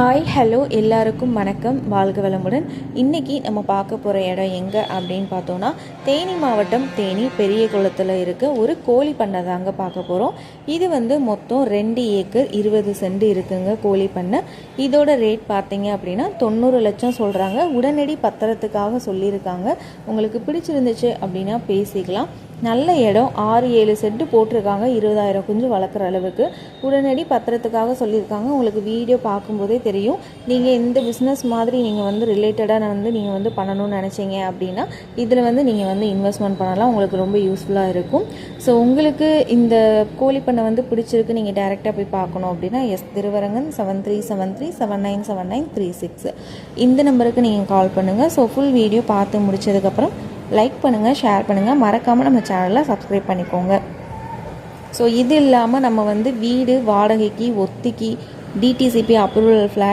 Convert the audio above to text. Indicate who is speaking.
Speaker 1: Hi hello எல்லாருக்கும் வணக்கம். வாழ்க வளமுடன். இன்றைக்கி நம்ம பார்க்க போகிற இடம் எங்கே அப்படின்னு பார்த்தோன்னா தேனி மாவட்டம் தேனி பெரிய குளத்தில் இருக்க ஒரு கோழி பண்ணை தாங்க பார்க்க போகிறோம் இது வந்து மொத்தம் ரெண்டு ஏக்கர் இருபது சென்ட் இருக்குங்க கோழி பண்ணை. இதோட ரேட் பார்த்தீங்க அப்படின்னா தொண்ணூறு லட்சம் சொல்கிறாங்க உடனடி பத்திரத்துக்காக சொல்லியிருக்காங்க. உங்களுக்கு பிடிச்சிருந்துச்சு அப்படின்னா பேசிக்கலாம். நல்ல இடம். ஆறு ஏழு செட்டு போட்டிருக்காங்க. இருபதாயிரம் குஞ்சு வளர்க்குற அளவுக்கு. உடனடி பத்திரத்துக்காக சொல்லியிருக்காங்க. உங்களுக்கு வீடியோ பார்க்கும்போதே தெரியும். நீங்கள் இந்த பிஸ்னஸ் மாதிரி நீங்கள் வந்து ரிலேட்டடாக வந்து நீங்கள் வந்து பண்ணணும்னு நினச்சிங்க அப்படின்னா இதில் வந்து நீங்கள் வந்து இன்வெஸ்ட்மெண்ட் பண்ணலாம். உங்களுக்கு ரொம்ப யூஸ்ஃபுல்லாக இருக்கும். ஸோ உங்களுக்கு இந்த கோழி பண்ணை வந்து பிடிச்சிருக்கு. நீங்கள் டேரெக்டாக போய் பார்க்கணும் அப்படின்னா S Thiruvarangan seven three seven three seven nine seven nine three six இந்த நம்பருக்கு நீங்கள் கால் பண்ணுங்கள் ஸோ ஃபுல் வீடியோ பார்த்து முடிச்சதுக்கப்புறம் லைக் பண்ணுங்கள் ஷேர் பண்ணுங்கள் மறக்காமல் நம்ம சேனலை சப்ஸ்கிரைப் பண்ணிக்கோங்க. ஸோ இது இல்லாமல் நம்ம வந்து வீடு வாடகைக்கு ஒத்திக்கு டிடிசிபி அப்ரூவல் ஃப்ளாட்